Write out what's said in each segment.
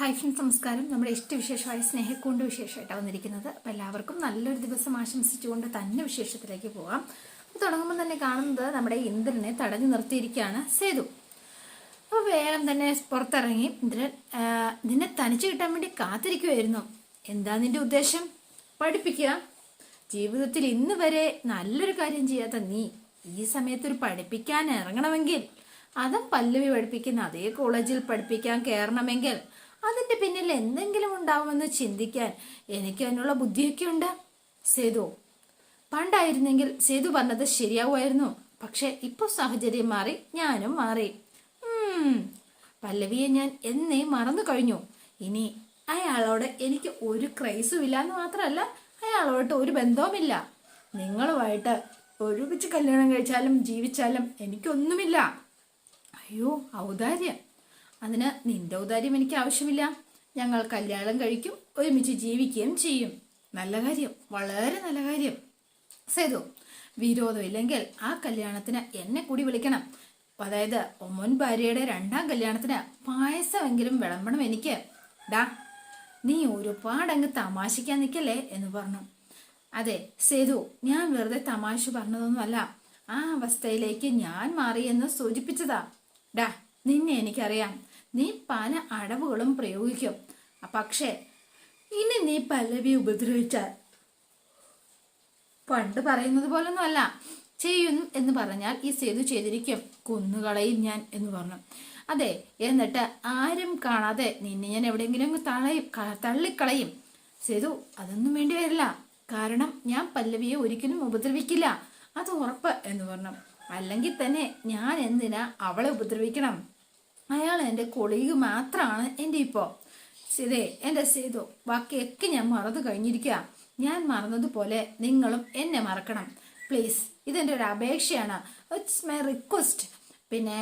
Hi friends നമസ്കാരം. നമ്മുടെ ഇഷ്ടവിശേഷമായ സ്നേഹക്കൊണ്ട് വിശേഷമായിട്ടാണ് വന്നിരിക്കുന്നത്. അപ്പോൾ എല്ലാവർക്കും നല്ലൊരു ദിവസം ആശംസിച്ചുകൊണ്ട് തന്നെ വിശേഷത്തിലേക്ക് പോകാം തുടങ്ങുമ്പോൾ തന്നെ കാണുന്നത് നമ്മുടെ ഇന്ദ്രനെ തടഞ്ഞു നിർത്തിയിരിക്കുകയാണ് സേതു. അപ്പോൾ വേഗം തന്നെ പുറത്തിറങ്ങി ഇന്ദ്രൻ നിന്നെ തനിച്ച് കിട്ടാൻ വേണ്ടി കാത്തിരിക്കുമായിരുന്നു എന്താ നിന്റെ ഉദ്ദേശം? പഠിപ്പിക്കുക ജീവിതത്തിൽ ഇന്ന് വരെ നല്ലൊരു കാര്യം ചെയ്യാത്ത നീ ഈ സമയത്ത് ഒരു പഠിപ്പിക്കാൻ ഇറങ്ങണമെങ്കിൽ അതും പല്ലവി പഠിപ്പിക്കുന്ന അതേ കോളേജിൽ പഠിപ്പിക്കാൻ കയറണമെങ്കിൽ അതിന്റെ പിന്നിൽ എന്തെങ്കിലും ഉണ്ടാവുമെന്ന് ചിന്തിക്കാൻ എനിക്ക് അതിനുള്ള ബുദ്ധിയൊക്കെ ഉണ്ട്. സേതു പണ്ടായിരുന്നെങ്കിൽ സേതു പറഞ്ഞത് ശരിയാവുമായിരുന്നു. പക്ഷെ ഇപ്പൊ സാഹചര്യം മാറി ഞാനും മാറി. പല്ലവിയെ ഞാൻ എന്നേ മറന്നു കഴിഞ്ഞു. ഇനി അയാളോട് എനിക്ക് ഒരു ക്രൈസും ഇല്ല എന്ന് മാത്രമല്ല അയാളോട്ട് ഒരു ബന്ധവുമില്ല. നിങ്ങളുമായിട്ട് ഒരുമിച്ച് കല്യാണം കഴിച്ചാലും ജീവിച്ചാലും എനിക്കൊന്നുമില്ല. അയ്യോ ഔദാര്യം. അതിന് നിന്റെ ഔദാര്യം എനിക്ക് ആവശ്യമില്ല. ഞങ്ങൾ കല്യാണം കഴിക്കും ഒരുമിച്ച് ജീവിക്കുകയും ചെയ്യും. നല്ല കാര്യം വളരെ നല്ല കാര്യം. സേതു വിരോധമില്ലെങ്കിൽ ആ കല്യാണത്തിന് എന്നെ കൂടി വിളിക്കണം. അതായത് ഒമ്മൻ ഭാര്യയുടെ രണ്ടാം കല്യാണത്തിന് പായസമെങ്കിലും വിളമ്പണം എനിക്ക്. ഡാ നീ ഒരുപാടങ്ങ് തമാശിക്കാൻ നിൽക്കല്ലേ എന്ന് പറഞ്ഞു. അതെ സേതു ഞാൻ വെറുതെ തമാശ പറഞ്ഞതൊന്നുമല്ല. ആ അവസ്ഥയിലേക്ക് ഞാൻ മാറിയെന്ന് സൂചിപ്പിച്ചതാ. ഡാ നിന്നെ എനിക്കറിയാം. നീ പല അടവുകളും പ്രയോഗിക്കും. പക്ഷേ ഇനി നീ പല്ലവി ഉപദ്രവിച്ചാൽ. പണ്ട് പറയുന്നത് പോലൊന്നും അല്ല ചെയ്യും എന്ന് പറഞ്ഞാൽ ഈ സേതു ചെയ്തിരിക്കും. കൊന്നുകളയും ഞാൻ എന്ന് പറഞ്ഞു. അതെ എന്നിട്ട് ആരും കാണാതെ നിന്നെ ഞാൻ എവിടെയെങ്കിലും തളയും തള്ളിക്കളയും. സേതു അതൊന്നും വേണ്ടി വരില്ല. കാരണം ഞാൻ പല്ലവിയെ ഒരിക്കലും ഉപദ്രവിക്കില്ല. അത് ഉറപ്പ് എന്ന് പറഞ്ഞു. അല്ലെങ്കിൽ തന്നെ ഞാൻ എന്തിനാ അവളെ ഉപദ്രവിക്കണം? അയാൾ എന്റെ കൊളീഗ് മാത്രമാണ് എന്റെ ഇപ്പോൾ സിതേ എന്റെ സേതു ബാക്കിയൊക്കെ ഞാൻ മറന്നു കഴിഞ്ഞിരിക്കുക ഞാൻ മറന്നതുപോലെ നിങ്ങളും എന്നെ മറക്കണം. പ്ലീസ് ഇതെന്റെ ഒരു അപേക്ഷയാണ്. ഇറ്റ്സ് മൈ റിക്വസ്റ്റ് പിന്നെ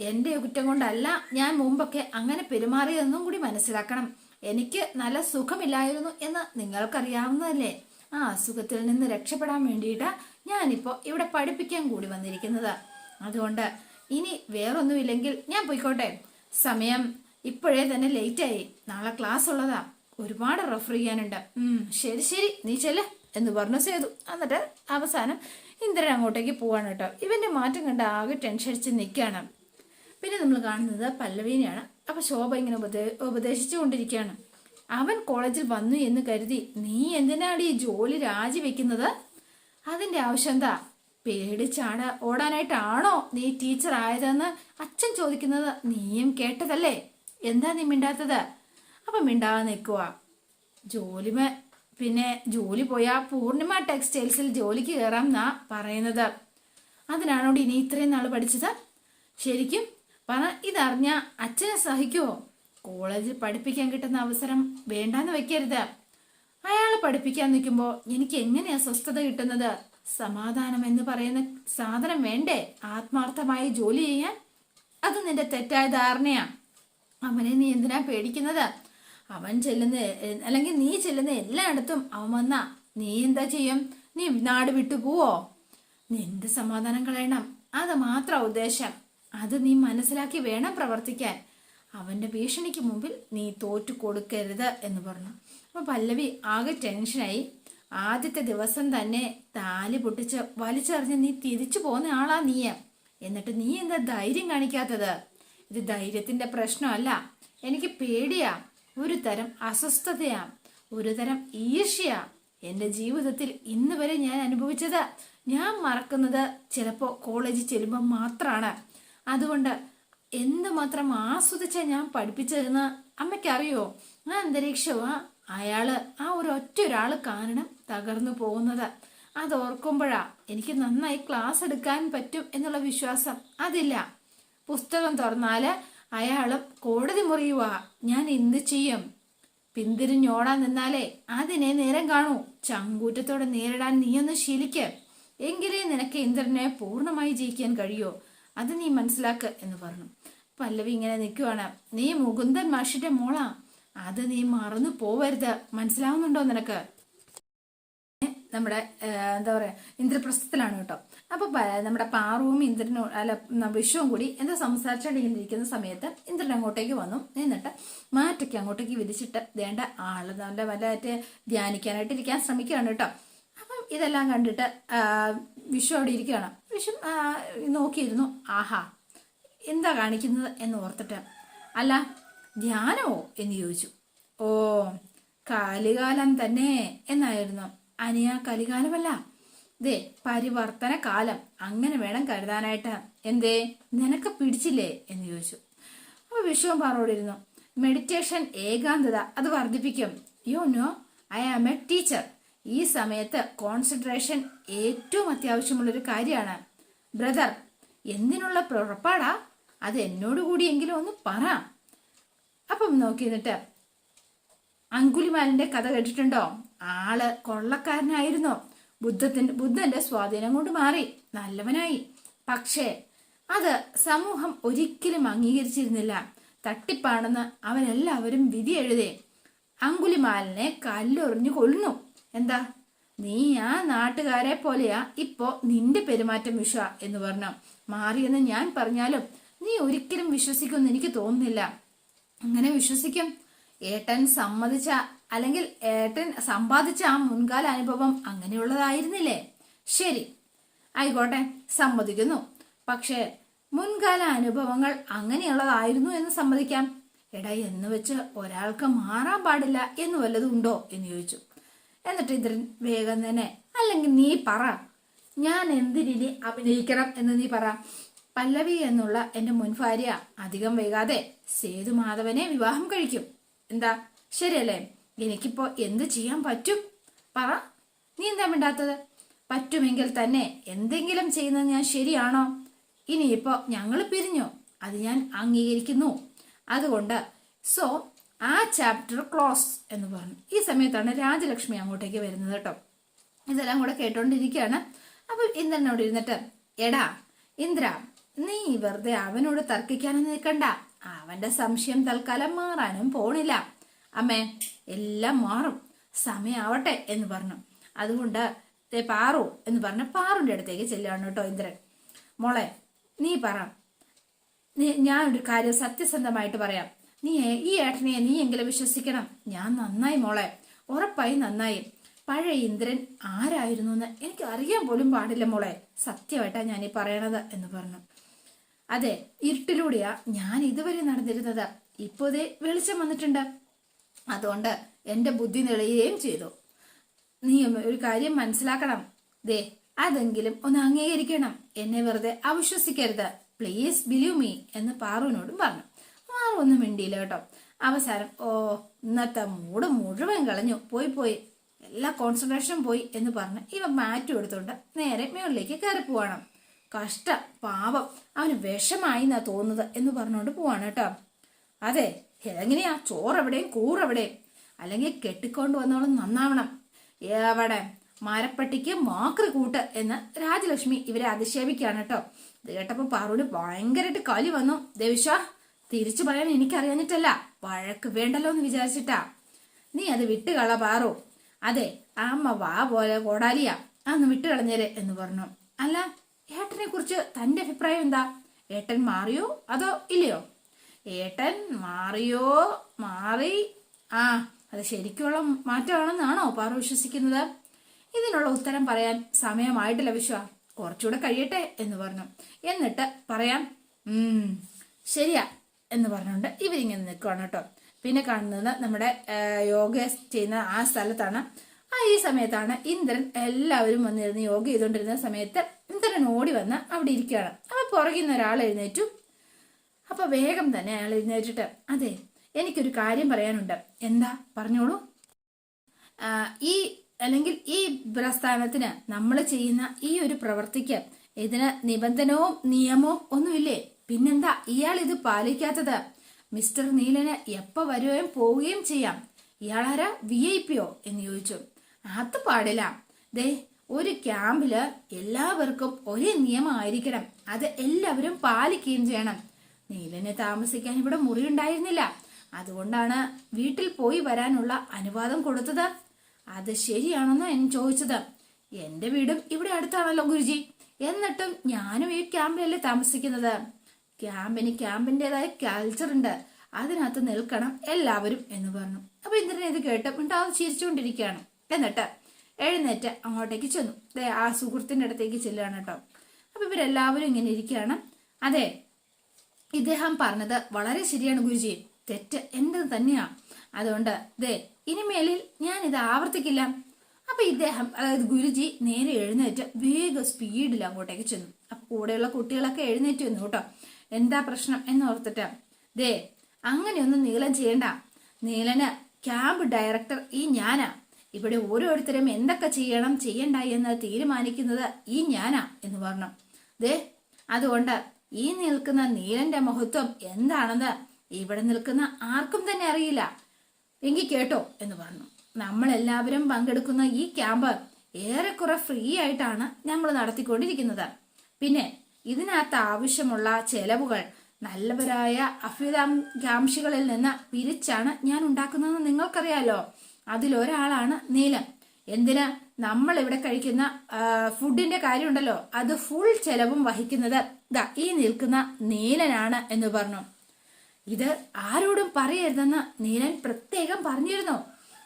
എന്റെ കുറ്റം കൊണ്ടല്ല ഞാൻ മുമ്പൊക്കെ അങ്ങനെ പെരുമാറിയതെന്നും കൂടി മനസ്സിലാക്കണം. എനിക്ക് നല്ല സുഖമില്ലായിരുന്നു എന്ന് നിങ്ങൾക്കറിയാവുന്നതല്ലേ? ആ അസുഖത്തിൽ നിന്ന് രക്ഷപ്പെടാൻ വേണ്ടിയിട്ട് ഞാനിപ്പോൾ ഇവിടെ പഠിപ്പിക്കാൻ കൂടി വന്നിരിക്കുന്നത്. അതുകൊണ്ട് ഇനി വേറൊന്നുമില്ലെങ്കിൽ ഞാൻ പോയിക്കോട്ടെ. സമയം ഇപ്പോഴേ തന്നെ ലേറ്റായി. നാളെ ക്ലാസ് ഉള്ളതാ. ഒരുപാട് റെഫർ ചെയ്യാനുണ്ട്. ശരി ശരി. നീ ചെല്ല് എന്ന് പറഞ്ഞു ചെയ്തു എന്നിട്ട് അവസാനം ഇന്ദ്രൻ അങ്ങോട്ടേക്ക് പോവാണ് കേട്ടോ. ഇവന്റെ മാറ്റം കണ്ട് ആകെ ടെൻഷൻ അടിച്ച് നിൽക്കുകയാണ് പിന്നെ നമ്മൾ കാണുന്നത് പല്ലവീനെയാണ്. അപ്പൊ ശോഭ ഇങ്ങനെ ഉപദേ ഉപദേശിച്ചു കൊണ്ടിരിക്കുകയാണ്. അവൻ കോളേജിൽ വന്നു എന്ന് കരുതി നീ എന്തിനാണ് ഈ ജോലി രാജിവെക്കുന്നത്? അതിന്റെ ആവശ്യം എന്താ? പേടിച്ചാട ഓടാനായിട്ടാണോ നീ ടീച്ചർ ആയതെന്ന് അച്ഛൻ ചോദിക്കുന്നത് നീയും കേട്ടതല്ലേ? എന്താ നീ മിണ്ടാത്തത്? അപ്പൊ മിണ്ടാതെ നിൽക്കുക ജോലിമ പിന്നെ ജോലി പോയാൽ പൂർണിമ ടെക്സ്റ്റൈൽസിൽ ജോലിക്ക് കയറാം എന്നാ പറയുന്നത്. അതിനാണോ ഇനി ഇത്രയും നാൾ പഠിച്ചത്? ശരിക്കും പറ ഇതറിഞ്ഞ അച്ഛനെ സഹിക്കുമോ കോളേജിൽ പഠിപ്പിക്കാൻ കിട്ടുന്ന അവസരം വേണ്ടാന്ന് വെക്കരുത്. അയാൾ പഠിപ്പിക്കാൻ നിൽക്കുമ്പോൾ എനിക്ക് എങ്ങനെയാ സ്വസ്ഥത കിട്ടുന്നത്? സമാധാനം എന്ന് പറയുന്ന സാധനം വേണ്ടേ? ആത്മാർത്ഥമായി ജോലി ചെയ്യാൻ? അത് നിന്റെ തെറ്റായ ധാരണയാ. അവനെ നീ എന്തിനാ പേടിക്കുന്നത്? അവൻ ചെല്ലുന്ന അല്ലെങ്കിൽ നീ ചെല്ലുന്ന എല്ലായിടത്തും അവൻ വന്നാ നീ എന്താ ചെയ്യും? നീ നാട് വിട്ടു പോവോ? നിന്റെ സമാധാനം കളയണം? അത് മാത്രം ഉദ്ദേശം. അത് നീ മനസ്സിലാക്കി വേണം പ്രവർത്തിക്കാൻ. അവന്റെ ഭീഷണിക്ക് മുമ്പിൽ നീ തോറ്റു കൊടുക്കരുത് എന്ന് പറഞ്ഞു. അപ്പൊ പല്ലവി ആകെ ടെൻഷനായി ആദ്യത്തെ ദിവസം തന്നെ താലി പൊട്ടിച്ച് വലിച്ചെറിഞ്ഞ് നീ തിരിച്ചു പോകുന്ന ആളാ നീ എന്നിട്ട് നീ എന്താ ധൈര്യം കാണിക്കാത്തത്? ഇത് ധൈര്യത്തിന്റെ പ്രശ്നമല്ല. എനിക്ക് പേടിയാ. ഒരു തരം അസ്വസ്ഥതയാ. ഒരു തരം ഈർഷ്യ. എന്റെ ജീവിതത്തിൽ ഇന്ന് വരെ ഞാൻ അനുഭവിച്ചത് ഞാൻ മറക്കുന്നത് ചിലപ്പോ കോളേജിൽ ചെല്ലുമ്പോൾ മാത്രമാണ് അതുകൊണ്ട് എന്തുമാത്രം ആസ്വദിച്ച ഞാൻ പഠിപ്പിച്ചതെന്ന് അമ്മയ്ക്കറിയോ? ആ അന്തരീക്ഷമാ അയാൾ ആ ഒരു ഒറ്റ ഒരാൾ കാരണം തകർന്നു പോകുന്നത്. അത് ഓർക്കുമ്പോഴാ എനിക്ക് നന്നായി ക്ലാസ് എടുക്കാൻ പറ്റും എന്നുള്ള വിശ്വാസം. അതില്ല. പുസ്തകം തുറന്നാൽ അയാളും കോടതി മുറിയുക ഞാൻ എന്ത് ചെയ്യും? പിന്തിരിഞ്ഞോടാൻ നിന്നാലേ അതിനെ നേരം കാണൂ. ചങ്കൂറ്റത്തോടെ നേരിടാൻ നീയൊന്ന് ശീലിക്ക്. എങ്കിലേ നിനക്ക് ഇന്ദ്രനെ പൂർണമായി ജയിക്കാൻ കഴിയോ. അത് നീ മനസ്സിലാക്ക് എന്ന് പറഞ്ഞു. പല്ലവി ഇങ്ങനെ നിൽക്കുവാണ്. നീ മുകുന്ദൻ മാഷിന്റെ മോളാ. അത് നീ മറന്നു പോവരുത്. മനസ്സിലാവുന്നുണ്ടോ നിനക്ക്? നമ്മുടെ എന്താ പറയാ ഇന്ദ്രപ്രസ്ഥത്തിലാണ് കേട്ടോ. അപ്പൊ പ- നമ്മുടെ പാറുവും ഇന്ദ്രനും അല്ല വിഷുവും കൂടി എന്താ സംസാരിച്ചുകൊണ്ടിരിക്കുന്ന സമയത്ത് ഇന്ദ്രൻ അങ്ങോട്ടേക്ക് വന്നു. എന്നിട്ട് മാറ്റയ്ക്ക് അങ്ങോട്ടേക്ക് വിധിച്ചിട്ട് വേണ്ട ആൾ നല്ല വല്ലതായിട്ട് ധ്യാനിക്കാനായിട്ട് ഇരിക്കാൻ ശ്രമിക്കുകയാണ് കേട്ടോ. അപ്പം ഇതെല്ലാം കണ്ടിട്ട് വിഷു അവിടെ ഇരിക്കുകയാണ്. വിഷു നോക്കിയിരുന്നു. ആഹാ എന്താ കാണിക്കുന്നത് എന്ന് ഓർത്തിട്ട് അല്ല ധ്യാനമോ എന്ന് ചോദിച്ചു. ഓ കാലികാലം തന്നെ എന്നായിരുന്നു. അനിയ കലികാലമല്ല. ദേ പരിവർത്തന കാലം അങ്ങനെ വേണം കരുതാനായിട്ട്. എന്തേ? നിനക്ക് പിടിച്ചില്ലേ? എന്ന് ചോദിച്ചു. അപ്പൊ വിശ്വം പറഞ്ഞോടിരുന്നു മെഡിറ്റേഷൻ ഏകാന്തത അത് വർദ്ധിപ്പിക്കും. You know I am a teacher ഈ സമയത്ത് കോൺസെൻട്രേഷൻ ഏറ്റവും അത്യാവശ്യമുള്ളൊരു കാര്യമാണ്. ബ്രദർ എന്തിനുള്ള പുറപ്പാടാ? അത് എന്നോട് കൂടിയെങ്കിലും ഒന്ന് പറ. അപ്പം നോക്കി അങ്കുലിമാലിന്റെ കഥ കേട്ടിട്ടുണ്ടോ? ആൾ കൊള്ളക്കാരനായിരുന്നു. ബുദ്ധത്തിന്റെ ബുദ്ധന്റെ സ്വാധീനം കൊണ്ട് മാറി. നല്ലവനായി. പക്ഷേ അത് സമൂഹം ഒരിക്കലും അംഗീകരിച്ചിരുന്നില്ല. തട്ടിപ്പാണെന്ന് അവരെല്ലാവരും വിധി എഴുതേ. അങ്കുലിമാലിനെ കല്ലെറിഞ്ഞു കൊല്ലുന്നു. എന്താ? നീ ആ നാട്ടുകാരെ പോലെയാ ഇപ്പോ നിന്റെ പെരുമാറ്റം വിഷ എന്ന് പറഞ്ഞു. മാറിയെന്ന് ഞാൻ പറഞ്ഞാലും നീ ഒരിക്കലും വിശ്വസിക്കുമെന്ന് എനിക്ക് തോന്നുന്നില്ല. അങ്ങനെ വിശ്വസിക്കും? ഏട്ടൻ സമ്മതിച്ച അല്ലെങ്കിൽ ഏട്ടൻ സമ്പാദിച്ച ആ മുൻകാല അനുഭവം അങ്ങനെയുള്ളതായിരുന്നില്ലേ? ശരി ആയിക്കോട്ടെ സമ്മതിക്കുന്നു. പക്ഷേ മുൻകാല അനുഭവങ്ങൾ അങ്ങനെയുള്ളതായിരുന്നു എന്ന് സമ്മതിക്കാം. എടാ എന്ന് വെച്ച് ഒരാൾക്ക് മാറാൻ പാടില്ല എന്ന് വല്ലതും ഉണ്ടോ എന്ന് ചോദിച്ചു. എന്നിട്ട് ഇന്ദ്രൻ വേഗം തന്നെ അല്ലെങ്കിൽ നീ പറ. ഞാൻ എന്തിനി അഭിനയിക്കണം എന്ന് നീ പറ. പല്ലവി എന്നുള്ള എന്റെ മുൻഭാര്യ അധികം വൈകാതെ സേതുമാധവനെ വിവാഹം കഴിക്കും. എന്താ? ശരിയല്ലേ? എനിക്കിപ്പോ എന്ത് ചെയ്യാൻ പറ്റും? പറ. നീ എന്താ മിണ്ടാത്തത്? പറ്റുമെങ്കിൽ തന്നെ എന്തെങ്കിലും ചെയ്യുന്നത് ഞാൻ ശരിയാണോ? ഇനിയിപ്പോ ഞങ്ങൾ പിരിഞ്ഞു. അത് ഞാൻ അംഗീകരിക്കുന്നു. അതുകൊണ്ട് സോ ആ ചാപ്റ്റർ ക്ലോസ് എന്ന് പറഞ്ഞു. ഈ സമയത്താണ് രാജലക്ഷ്മി അങ്ങോട്ടേക്ക് വരുന്നത് കേട്ടോ. ഇതെല്ലാം കൂടെ കേട്ടോണ്ടിരിക്കുകയാണ്. അപ്പൊ ഇന്ദ്രനോട് ഇരുന്നിട്ട് എടാ ഇന്ദ്ര നീ വെറുതെ അവനോട് തർക്കിക്കാനൊന്നും നിൽക്കണ്ട. അവന്റെ സംശയം തൽക്കാലം മാറാനും പോണില്ല. അമ്മേ എല്ലാം മാറും. സമയാവട്ടെ എന്ന് പറഞ്ഞു. അതുകൊണ്ട് തേ പാറു എന്ന് പറഞ്ഞ പാറുന്റെ അടുത്തേക്ക് ചെല്ലുകയാണ് കേട്ടോ ഇന്ദ്രൻ. മോളെ നീ പറ. ഞാൻ ഒരു കാര്യം സത്യസന്ധമായിട്ട് പറയാം. നീ ഈ ഏട്ടനെ നീ എങ്കിലും വിശ്വസിക്കണം. ഞാൻ നന്നായി മോളെ. ഉറപ്പായി നന്നായി. പഴയ ഇന്ദ്രൻ ആരായിരുന്നു എന്ന് എനിക്ക് അറിയാൻ പോലും പാടില്ല മോളെ. സത്യമായിട്ടാ ഞാൻ ഈ പറയണത് എന്ന് പറഞ്ഞു. അതെ ഇരുട്ടിലൂടെയാ ഞാൻ ഇതുവരെ നടന്നിരുന്നത്. ഇപ്പോ ദേ വെളിച്ചം വന്നിട്ടുണ്ട്. അതുകൊണ്ട് എന്റെ ബുദ്ധി തെളിയുകയും ചെയ്തു. നീ ഒരു കാര്യം മനസ്സിലാക്കണം. ദേ അതെങ്കിലും ഒന്ന് അംഗീകരിക്കണം. എന്നെ വെറുതെ അവിശ്വസിക്കരുത്. പ്ലീസ് ബിലീവ് മീ എന്ന് പാറുവിനോടും പറഞ്ഞു. പാറു ഒന്നും മിണ്ടിയില്ല കേട്ടോ. അവസാനം ഓ ഇന്നത്തെ മൂട് മുഴുവൻ കളഞ്ഞു. പോയി പോയി. എല്ലാ കോൺസെൻട്രേഷനും പോയി എന്ന് പറഞ്ഞ് ഇവ മാറ്റും എടുത്തുകൊണ്ട് നേരെ മുകളിലേക്ക് കയറി പോവാണ് കഷ്ടം പാപം അവന് വിഷമായി എന്നാ തോന്നുന്നത് എന്ന് പറഞ്ഞുകൊണ്ട് പോവാണ് കേട്ടോ. അതെ എങ്ങനെയാ ചോറെവിടെയും കൂറെവിടെയും? അല്ലെങ്കിൽ കെട്ടിക്കൊണ്ട് വന്നോളം നന്നാവണം. എവിടെ? മരപ്പട്ടിക്ക് മാക്രി കൂട്ട് എന്ന് രാജലക്ഷ്മി ഇവരെ അധിക്ഷേപിക്കുകയാണ് കേട്ടോ. ഇത് കേട്ടപ്പോ പാറുവിന് ഭയങ്കരമായിട്ട് കലി വന്നു. ദേവിഷ തിരിച്ചു പറയാൻ എനിക്കറിയാഞ്ഞിട്ടല്ല. വഴക്ക് വേണ്ടല്ലോ എന്ന് വിചാരിച്ചിട്ടാ. നീ അത് വിട്ടുകള പാറു. അതെ അമ്മ വാ പോലെ കോടാലിയാ. അന്ന് വിട്ടുകളഞ്ഞേരെ എന്ന് പറഞ്ഞു. അല്ല ഏട്ടനെ കുറിച്ച് തന്റെ അഭിപ്രായം എന്താ? ഏട്ടൻ മാറിയോ? അതോ ഇല്ലയോ? ഏട്ടൻ മാറിയോ? മാറി. ആ അത് ശരിക്കുള്ള മാറ്റമാണെന്നാണോ പാറു വിശ്വസിക്കുന്നത്? ഇതിനുള്ള ഉത്തരം പറയാൻ സമയമായിട്ടില്ല വിശ്വ. കുറച്ചുകൂടെ കഴിയട്ടെ എന്ന് പറഞ്ഞു. എന്നിട്ട് പറയാം ശരിയാ എന്ന് പറഞ്ഞുകൊണ്ട് ഇവരിങ്ങനെ നിൽക്കുകയാണ് കേട്ടോ. പിന്നെ കാണുന്നത് നമ്മുടെ യോഗ ചെയ്യുന്ന ആ സ്ഥലത്താണ്. ആ ഈ സമയത്താണ് ഇന്ദ്രൻ എല്ലാവരും വന്നിരുന്ന് യോഗ ചെയ്തുകൊണ്ടിരുന്ന സമയത്ത് ഇന്ദ്രൻ ഓടി വന്ന് അവിടെ ഇരിക്കുകയാണ്. അപ്പൊ പുറകിൽ നിന്ന് ഒരാൾ എഴുന്നേറ്റു. അപ്പൊ വേഗം തന്നെ അയാൾ എഴുന്നേറ്റിട്ട് അതെ എനിക്കൊരു കാര്യം പറയാനുണ്ട്. എന്താ? പറഞ്ഞോളൂ. ഈ അല്ലെങ്കിൽ ഈ പ്രസ്ഥാനത്തിന് നമ്മൾ ചെയ്യുന്ന ഈ ഒരു പ്രവർത്തിക്ക് ഇതിന് നിബന്ധനവും നിയമവും ഒന്നുമില്ലേ? പിന്നെന്താ? ഇയാൾ ഇത് പാലിക്കാത്തത്. മിസ്റ്റർ നീലന് എപ്പോ വരുകയും പോവുകയും ചെയ്യാം. ഇയാളാരാ? വി ഐ പിയോ? എന്ന് ചോദിച്ചു. അത് പാടില്ല. ദേ ഒരു ക്യാമ്പിൽ എല്ലാവർക്കും ഒരേ നിയമമായിരിക്കണം അത് എല്ലാവരും പാലിക്കുകയും ചെയ്യണം. നീലന് താമസിക്കാൻ ഇവിടെ മുറി ഉണ്ടായിരുന്നില്ല അതുകൊണ്ടാണ് വീട്ടിൽ പോയി വരാനുള്ള അനുവാദം കൊടുത്തത്. അത് ശരിയാണെന്ന് ഞാൻ ചോദിച്ചത്. എന്റെ വീടും ഇവിടെ അടുത്താണല്ലോ ഗുരുജി. എന്നിട്ടും ഞാനും ഈ ക്യാമ്പിലല്ലേ താമസിക്കുന്നത്. ക്യാമ്പിന് ക്യാമ്പിന്റെതായ കൾച്ചർ ഉണ്ട്. അതിനകത്ത് നിൽക്കണം എല്ലാവരും എന്ന് പറഞ്ഞു. അപ്പൊ ഇന്ദ്രനെ ഇത് കേട്ട് മിണ്ടാതെ ചിരിച്ചുകൊണ്ടിരിക്കുകയാണ്. എന്നിട്ട് എഴുന്നേറ്റ് അങ്ങോട്ടേക്ക് ചെന്നു. ദേ ആ സുഹൃത്തിന്റെ അടുത്തേക്ക് ചെല്ലുകയാണ് കേട്ടോ. അപ്പൊ ഇവരെല്ലാവരും ഇങ്ങനെ ഇരിക്കുകയാണ്. അതെ ഇദ്ദേഹം പറഞ്ഞത് വളരെ ശരിയാണ് ഗുരുജി. തെറ്റ് എന്തത് തന്നെയാ. അതുകൊണ്ട് ദേ ഇനിമേലിൽ ഞാൻ ഇത് ആവർത്തിക്കില്ല. അപ്പൊ ഇദ്ദേഹം അതായത് ഗുരുജി നേരെ എഴുന്നേറ്റ് വേഗ സ്പീഡിൽ അങ്ങോട്ടേക്ക് ചെന്നു. അപ്പൊ കൂടെയുള്ള കുട്ടികളൊക്കെ എഴുന്നേറ്റ് വന്നു കേട്ടോ. എന്താ പ്രശ്നം എന്ന് ഓർത്തിട്ട്. ദേ അങ്ങനെയൊന്നും നീലൻ ചെയ്യണ്ട. നീലന് ക്യാമ്പ് ഡയറക്ടർ ഈ ഞാനാ. ഇവിടെ ഓരോരുത്തരും എന്തൊക്കെ ചെയ്യണം ചെയ്യണ്ട എന്ന് തീരുമാനിക്കുന്നത് ഈ ഞാനാ എന്ന് പറഞ്ഞു. ദേ അതുകൊണ്ട് ഈ നിൽക്കുന്ന നീലന്റെ മഹത്വം എന്താണെന്ന് ഇവിടെ നിൽക്കുന്ന ആർക്കും തന്നെ അറിയില്ല. എങ്കിൽ കേട്ടോ എന്ന് പറഞ്ഞു. നമ്മളെല്ലാവരും പങ്കെടുക്കുന്ന ഈ ക്യാമ്പ് ഏറെക്കുറെ ഫ്രീ ആയിട്ടാണ് നമ്മൾ നടത്തിക്കൊണ്ടിരിക്കുന്നത്. പിന്നെ ഇതിനകത്ത് ആവശ്യമുള്ള ചെലവുകൾ നല്ലവരായ അഭ്യുതാകാംക്ഷികളിൽ നിന്ന് പിരിച്ചാണ് ഞാൻ ഉണ്ടാക്കുന്നതെന്ന് നിങ്ങൾക്കറിയാലോ? അതിലൊരാളാണ് നീലം. എന്തിനാ? നമ്മൾ ഇവിടെ കഴിക്കുന്ന ഫുഡിന്റെ കാര്യമുണ്ടല്ലോ. അത് ഫുൾ ചെലവും വഹിക്കുന്നത് ദാ ഈ നിൽക്കുന്ന നീലനാണ് എന്ന് പറഞ്ഞു. ഇത് ആരോടും പറയരുതെന്ന് നീലൻ പ്രത്യേകം പറഞ്ഞിരുന്നു.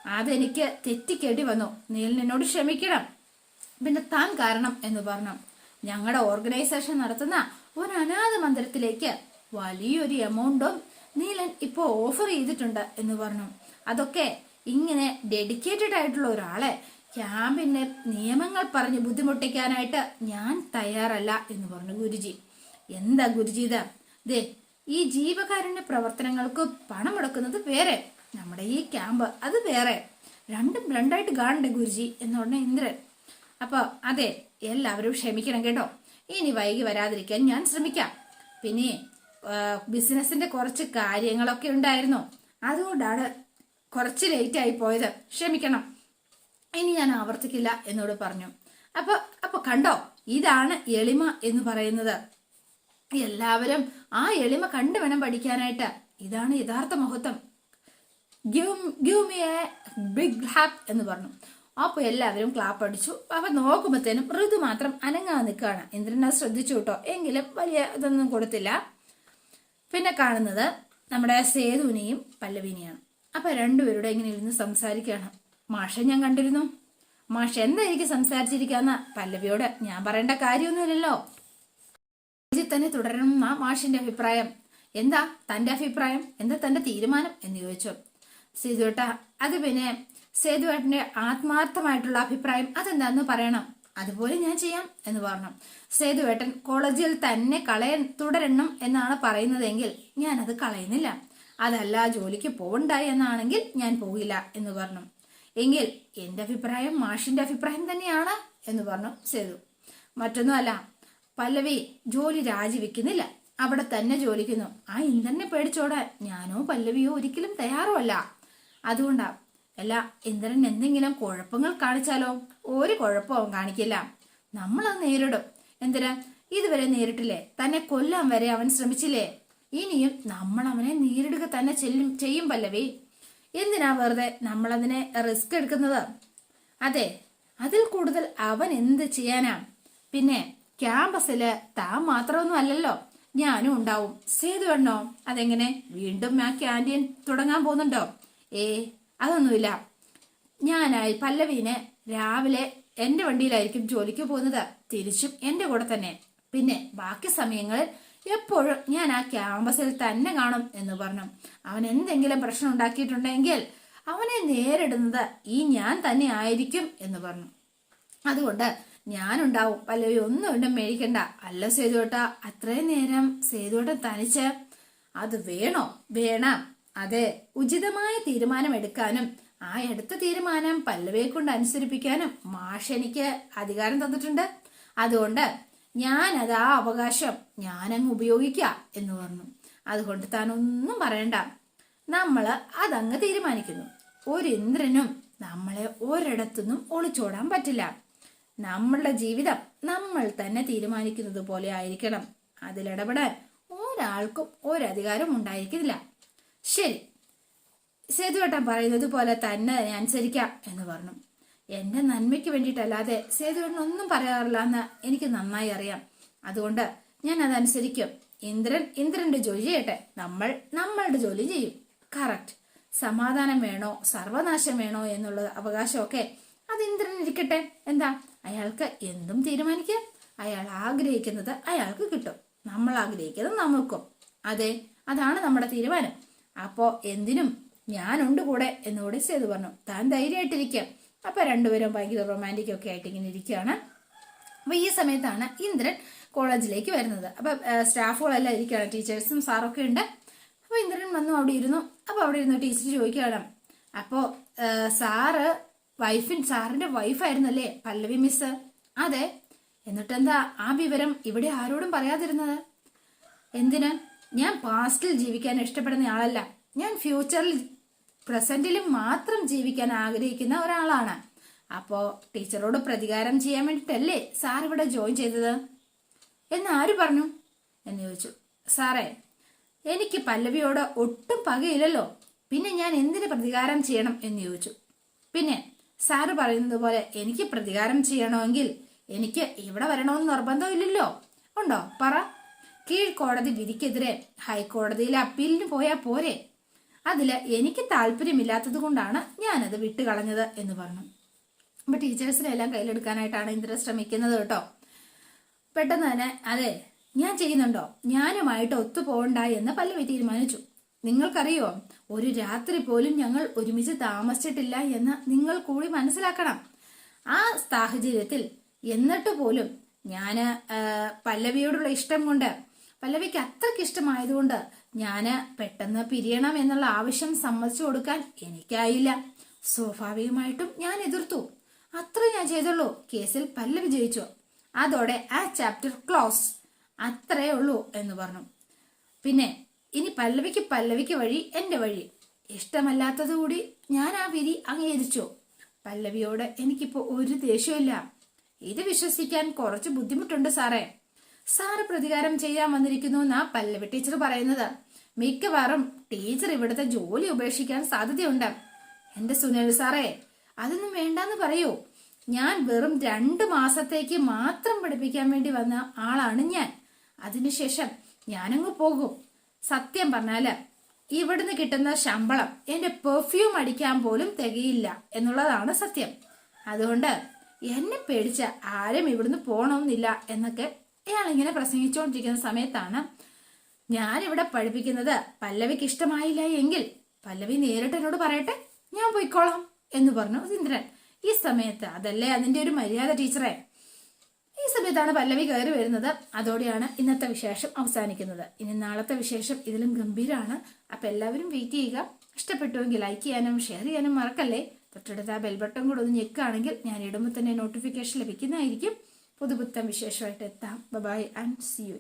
അതെനിക്ക് തെറ്റിക്കേണ്ടി വന്നു. നീലൻ ക്ഷമിക്കണം. പിന്നെ താൻ കാരണം എന്ന് പറഞ്ഞു. ഞങ്ങളുടെ ഓർഗനൈസേഷൻ നടത്തുന്ന ഒരു അനാഥ മന്ദിരത്തിലേക്ക് വലിയൊരു എമൗണ്ടും നീലൻ ഇപ്പോൾ ഓഫർ ചെയ്തിട്ടുണ്ട് എന്ന് പറഞ്ഞു. അതൊക്കെ ഇങ്ങനെ ഡെഡിക്കേറ്റഡ് ആയിട്ടുള്ള ഒരാളെ ക്യാമ്പിന്റെ നിയമങ്ങൾ പറഞ്ഞ് ബുദ്ധിമുട്ടിക്കാനായിട്ട് ഞാൻ തയ്യാറല്ല എന്ന് പറഞ്ഞു ഗുരുജി. എന്താ ഗുരുജി ദേ ഈ ജീവകാരുണ്യ പ്രവർത്തനങ്ങൾക്ക് പണം മുടക്കുന്നത് വേറെ. നമ്മുടെ ഈ ക്യാമ്പ് അത് വേറെ. രണ്ടും രണ്ടായിട്ട് കാണണ്ടേ ഗുരുജി എന്ന് പറഞ്ഞ ഇന്ദ്രൻ. അപ്പൊ അതെ എല്ലാവരും ക്ഷമിക്കണം കേട്ടോ. ഇനി വൈകി വരാതിരിക്കാൻ ഞാൻ ശ്രമിക്കാം. പിന്നെ ബിസിനസിന്റെ കുറച്ച് കാര്യങ്ങളൊക്കെ ഉണ്ടായിരുന്നു. അതുകൊണ്ടാണ് കുറച്ച് ലേറ്റ് ആയി പോയത്. ക്ഷമിക്കണം. ഇനി ഞാൻ ആവർത്തിക്കില്ല എന്നോട് പറഞ്ഞു. അപ്പൊ അപ്പൊ കണ്ടോ? ഇതാണ് എളിമ എന്ന് പറയുന്നത്. എല്ലാവരും ആ എളിമ കണ്ടു വേണം പഠിക്കാനായിട്ട്. ഇതാണ് യഥാർത്ഥ മഹത്വം എന്ന് പറഞ്ഞു. അപ്പൊ എല്ലാവരും ക്ലാപ്പ് അടിച്ചു. അപ്പൊ നോക്കുമ്പോഴത്തേനും ഋതു മാത്രം അനങ്ങാതെ നിൽക്കുകയാണ്. ഇന്ദ്രൻ അത് ശ്രദ്ധിച്ചു കേട്ടോ. എങ്കിലും വലിയ ഇതൊന്നും കൊടുത്തില്ല. പിന്നെ കാണുന്നത് നമ്മുടെ സേതുവിനെയും പല്ലവിനെയാണ്. അപ്പൊ രണ്ടുപേരുടെ ഇങ്ങനെ ഇരുന്ന് സംസാരിക്കുകയാണ്. മാഷെ ഞാൻ കണ്ടിരുന്നു. മാഷ് എന്തായിരിക്കും സംസാരിച്ചിരിക്കാന്ന? പല്ലവിയോട് ഞാൻ പറയേണ്ട കാര്യമൊന്നുമില്ലല്ലോ. ഇതിൽ തന്നെ തുടരണം മാഷിന്റെ അഭിപ്രായം. എന്താ തന്റെ അഭിപ്രായം? എന്താ തന്റെ തീരുമാനം? എന്ന് ചോദിച്ചു. സേതുവേട്ട അത് പിന്നെ സേതുവേട്ടന്റെ ആത്മാർത്ഥമായിട്ടുള്ള അഭിപ്രായം അതെന്താന്ന് പറയണം? അതുപോലെ ഞാൻ ചെയ്യാം എന്ന് പറഞ്ഞു. സേതുവേട്ടൻ കോളേജിൽ തന്നെ കളയ തുടരണം എന്നാണ് പറയുന്നതെങ്കിൽ ഞാൻ അത് കളയുന്നില്ല. അതല്ല ജോലിക്ക് പോകണ്ട എന്നാണെങ്കിൽ ഞാൻ പോകില്ല എന്ന് പറഞ്ഞു. എങ്കിൽ എന്റെ അഭിപ്രായം മാഷിന്റെ അഭിപ്രായം തന്നെയാണ് എന്ന് പറഞ്ഞു സേതു. മറ്റൊന്നുമല്ല പല്ലവി ജോലി രാജിവെക്കുന്നില്ല. അവിടെ തന്നെ ജോലിക്കുന്നു. ആ ഇന്ദ്രനെ പേടിച്ചോടാൻ ഞാനോ പല്ലവിയോ ഒരിക്കലും തയ്യാറുമല്ല. അതുകൊണ്ടാ അല്ല ഇന്ദ്രൻ എന്തെങ്കിലും കുഴപ്പങ്ങൾ കാണിച്ചാലോ? ഒരു കുഴപ്പവും കാണിക്കില്ല. നമ്മളത് നേരിടും. എന്തിനാ? ഇതുവരെ നേരിട്ടില്ലേ? തന്നെ കൊല്ലാൻ വരെ അവൻ ശ്രമിച്ചില്ലേ? ഇനിയും നമ്മൾ അവനെ നേരിടുക തന്നെ ചെല്ലും ചെയ്യും പല്ലവി. എന്തിനാ വെറുതെ നമ്മളതിനെ റിസ്ക് എടുക്കുന്നത്? അതെ അതിൽ കൂടുതൽ അവൻ എന്ത് ചെയ്യാനാ? പിന്നെ ക്യാമ്പസിൽ താൻ മാത്രമൊന്നും അല്ലല്ലോ ഞാനും ഉണ്ടാവും. സേതു എണ്ണോ അതെങ്ങനെ? വീണ്ടും ആ ക്യാന്റീൻ തുടങ്ങാൻ പോകുന്നുണ്ടോ? ഏ അതൊന്നുമില്ല. ഞാനായി പല്ലവീനെ രാവിലെ എന്റെ വണ്ടിയിലായിരിക്കും ജോലിക്ക് പോകുന്നത്. തിരിച്ചും എന്റെ കൂടെ തന്നെ. പിന്നെ ബാക്കി സമയങ്ങളിൽ എപ്പോഴും ഞാൻ ആ ക്യാമ്പസിൽ തന്നെ കാണും എന്ന് പറഞ്ഞു. അവൻ എന്തെങ്കിലും പ്രശ്നം ഉണ്ടാക്കിയിട്ടുണ്ടെങ്കിൽ അവനെ നേരിടുന്നത് ഈ ഞാൻ തന്നെ ആയിരിക്കും എന്ന് പറഞ്ഞു. അതുകൊണ്ട് ഞാനുണ്ടാവും. പല്ലവി ഒന്നും ഉണ്ടും മേടിക്കണ്ട. അല്ല സേതുവേട്ട അത്രയും നേരം സേതുവേട്ടൻ തനിച്ച് അത് വേണോ? വേണം. അതെ ഉചിതമായ തീരുമാനം എടുക്കാനും ആ എടുത്ത തീരുമാനം പല്ലവിയെ കൊണ്ട് അനുസരിപ്പിക്കാനും മാഷ് എനിക്ക് അധികാരം തന്നിട്ടുണ്ട്. അതുകൊണ്ട് ഞാൻ അത് ആ അവകാശം. ഞാനങ്ങ് ഉപയോഗിക്കാം എന്ന് പറഞ്ഞു. അതുകൊണ്ട് താൻ ഒന്നും പറയണ്ട. നമ്മൾ അതങ്ങ് തീരുമാനിക്കുന്നു. ഒരു ഇന്ദ്രനും നമ്മളെ ഒരിടത്തുനിന്നും ഒളിച്ചോടാൻ പറ്റില്ല. നമ്മളുടെ ജീവിതം നമ്മൾ തന്നെ തീരുമാനിക്കുന്നത് പോലെ ആയിരിക്കണം. അതിലിടപെടാൻ ഒരാൾക്കും ഒരധികാരം ഉണ്ടായിരിക്കില്ല ശരി. സേതുവേട്ടൻ പറയുന്നത് പോലെ തന്നെ അനുസരിക്കാം എന്ന് പറഞ്ഞു. എന്റെ നന്മയ്ക്ക് വേണ്ടിയിട്ടല്ലാതെ സേതുവേട്ടനൊന്നും പറയാറില്ല എന്ന് എനിക്ക് നന്നായി അറിയാം. അതുകൊണ്ട് ഞാൻ അതനുസരിക്കും. ഇന്ദ്രൻ ഇന്ദ്രന്റെ ജോലി ചെയ്യട്ടെ. നമ്മൾ നമ്മളുടെ ജോലി ചെയ്യും. കറക്റ്റ്. സമാധാനം വേണോ? സർവനാശം വേണോ എന്നുള്ള അവകാശമൊക്കെ അത് ഇന്ദ്രൻ ഇരിക്കട്ടെ എന്താ? അയാൾക്ക് എന്തും തീരുമാനിക്കാം. അയാൾ ആഗ്രഹിക്കുന്നത് അയാൾക്ക് കിട്ടും. നമ്മൾ ആഗ്രഹിക്കുന്നത് നമുക്കും. അതെ അതാണ് നമ്മുടെ തീരുമാനം. അപ്പോ എന്തിനും ഞാനുണ്ട് കൂടെ എന്നുകൂടി സേതു പറഞ്ഞു. താൻ ധൈര്യമായിട്ടിരിക്കുക അപ്പൊ രണ്ടുപേരും ഭയങ്കര റൊമാന്റിക് ഒക്കെ ആയിട്ട് ഇങ്ങനെ ഇരിക്കുകയാണ്. അപ്പൊ ഈ സമയത്താണ് ഇന്ദ്രൻ കോളേജിലേക്ക് വരുന്നത്. അപ്പൊ ഏഹ്, സ്റ്റാഫുകളെല്ലാം ഇരിക്കുകയാണ്. ടീച്ചേഴ്സും സാറൊക്കെ ഉണ്ട്. അപ്പൊ ഇന്ദ്രൻ വന്നു അവിടെ ഇരുന്നു. അപ്പൊ അവിടെ ഇരുന്ന് ടീച്ചർ ചോദിക്കുകയാണ് അപ്പോ ഏഹ്, സാറ് വൈഫിൻ സാറിന്റെ വൈഫായിരുന്നല്ലേ പല്ലവി മിസ് അതെ. എന്നിട്ടെന്താ ആ വിവരം ഇവിടെ ആരോടും പറയാതിരുന്നത്? എന്തിന്? ഞാൻ പാസ്റ്റിൽ ജീവിക്കാൻ ഇഷ്ടപ്പെടുന്ന ആളല്ല. ഞാൻ ഫ്യൂച്ചറിൽ പ്രസന്റിലും മാത്രം ജീവിക്കാൻ ആഗ്രഹിക്കുന്ന ഒരാളാണ്. അപ്പോ ടീച്ചറോട് പ്രതികാരം ചെയ്യാൻ വേണ്ടിട്ടല്ലേ സാർ ഇവിടെ ജോയിൻ ചെയ്തത്? എന്ന് ആര് പറഞ്ഞു? എന്ന് ചോദിച്ചു. സാറേ എനിക്ക് പല്ലവിയോട് ഒട്ടും പകയില്ലല്ലോ. പിന്നെ ഞാൻ എന്തിന് പ്രതികാരം ചെയ്യണം? എന്ന് ചോദിച്ചു. പിന്നെ സാറ് പറയുന്നത് പോലെ എനിക്ക് പ്രതികാരം ചെയ്യണമെങ്കിൽ എനിക്ക് ഇവിടെ വരണമെന്ന് നിർബന്ധമില്ലല്ലോ ഉണ്ടോ? പറ. കീഴ്ക്കോടതി വിധിക്കെതിരെ ഹൈക്കോടതിയിൽ അപ്പീലിന് പോയാൽ പോരെ. അതിൽ എനിക്ക് താല്പര്യമില്ലാത്തത് കൊണ്ടാണ് ഞാനത് വിട്ടുകളഞ്ഞത് എന്ന് പറഞ്ഞു. അപ്പൊ ടീച്ചേഴ്സിനെ എല്ലാം കയ്യിലെടുക്കാനായിട്ടാണ് ഇന്ദ്ര ശ്രമിക്കുന്നത് കേട്ടോ. പെട്ടെന്ന് തന്നെ അതെ ഞാൻ ചെയ്യുന്നുണ്ടോ? ഞാനുമായിട്ട് ഒത്തു പോകണ്ട എന്ന് പല്ലവി തീരുമാനിച്ചു. നിങ്ങൾക്കറിയോ? ഒരു രാത്രി പോലും ഞങ്ങൾ ഒരുമിച്ച് താമസിച്ചിട്ടില്ല എന്ന് നിങ്ങൾ കൂടി മനസ്സിലാക്കണം. ആ സാഹചര്യത്തിൽ എന്നിട്ട് പോലും ഞാൻ പല്ലവിയോടുള്ള ഇഷ്ടം കൊണ്ട് പല്ലവിക്ക് അത്രയ്ക്ക് ഇഷ്ടമായതുകൊണ്ട് ഞാൻ പെട്ടെന്ന് പിരിയണം എന്നുള്ള ആവശ്യം സമ്മതിച്ചു കൊടുക്കാൻ എനിക്കായില്ല. സ്വാഭാവികമായിട്ടും ഞാൻ എതിർത്തു. അത്ര ഞാൻ ചെയ്തുള്ളൂ. കേസിൽ പല്ലവി വിജയിച്ചു അതോടെ ആ ചാപ്റ്റർ ക്ലോസ് അത്രേ ഉള്ളൂ എന്ന് പറഞ്ഞു. പിന്നെ ഇനി പല്ലവിക്ക് പല്ലവിക്ക് വഴി എന്റെ വഴി. ഇഷ്ടമല്ലാത്തത് കൂടി ഞാൻ ആ വിധി അംഗീകരിച്ചു. പല്ലവിയോട് എനിക്കിപ്പോ ഒരു ദേഷ്യമില്ല ഇത് വിശ്വസിക്കാൻ കുറച്ച് ബുദ്ധിമുട്ടുണ്ട് സാറേ. സാറ് പ്രതികാരം ചെയ്യാൻ വന്നിരിക്കുന്നു എന്നാ പല്ലവി ടീച്ചർ പറയുന്നത്. മിക്കവാറും ടീച്ചർ ഇവിടുത്തെ ജോലി ഉപേക്ഷിക്കാൻ സാധ്യതയുണ്ട്. എന്റെ സുനിൽ സാറേ അതൊന്നും വേണ്ടെന്ന് പറയൂ. ഞാൻ വെറും രണ്ട് മാസത്തേക്ക് മാത്രം പഠിപ്പിക്കാൻ വേണ്ടി വന്ന ആളാണ് ഞാൻ. അതിനുശേഷം ഞാനങ്ങ് പോകും. സത്യം പറഞ്ഞാൽ ഇവിടുന്ന് കിട്ടുന്ന ശമ്പളം എന്റെ പെർഫ്യൂം അടിക്കാൻ പോലും തികയില്ല എന്നുള്ളതാണ് സത്യം. അതുകൊണ്ട് എന്നെ പേടിച്ച ആരും ഇവിടുന്ന് പോണമെന്നില്ല എന്നൊക്കെ ഇയാൾ ഇങ്ങനെ പ്രസംഗിച്ചുകൊണ്ടിരിക്കുന്ന സമയത്താണ് ഞാനിവിടെ പഠിപ്പിക്കുന്നത് പല്ലവിക്ക് ഇഷ്ടമായില്ല എങ്കിൽ പല്ലവി നേരിട്ട് എന്നോട് പറയട്ടെ? ഞാൻ പോയിക്കോളാം എന്ന് പറഞ്ഞു ഇന്ദ്രൻ ഈ സമയത്ത് അതല്ലേ അതിന്റെ ഒരു മര്യാദ ടീച്ചറെ? ഈ സമയത്താണ് പല്ലവി കയറി വരുന്നത്. അതോടെയാണ് ഇന്നത്തെ വിശേഷം അവസാനിക്കുന്നത്. ഇനി നാളത്തെ വിശേഷം ഇതിലും ഗംഭീരമാണ് അപ്പൊ എല്ലാവരും വെയിറ്റ് ചെയ്യുക. ഇഷ്ടപ്പെട്ടുവെങ്കിൽ ലൈക്ക് ചെയ്യാനും ഷെയർ ചെയ്യാനും മറക്കല്ലേ? തൊട്ടടുത്ത ആ ബെൽ ബട്ടൺ കൂടെ ഒന്ന് ഞെക്കുകയാണെങ്കിൽ ഞാൻ ഇടുമ്പോൾ തന്നെ നോട്ടിഫിക്കേഷൻ ലഭിക്കുന്നതായിരിക്കും. പുതുപുത്തം വിശേഷമായിട്ട് എത്താം. By and C U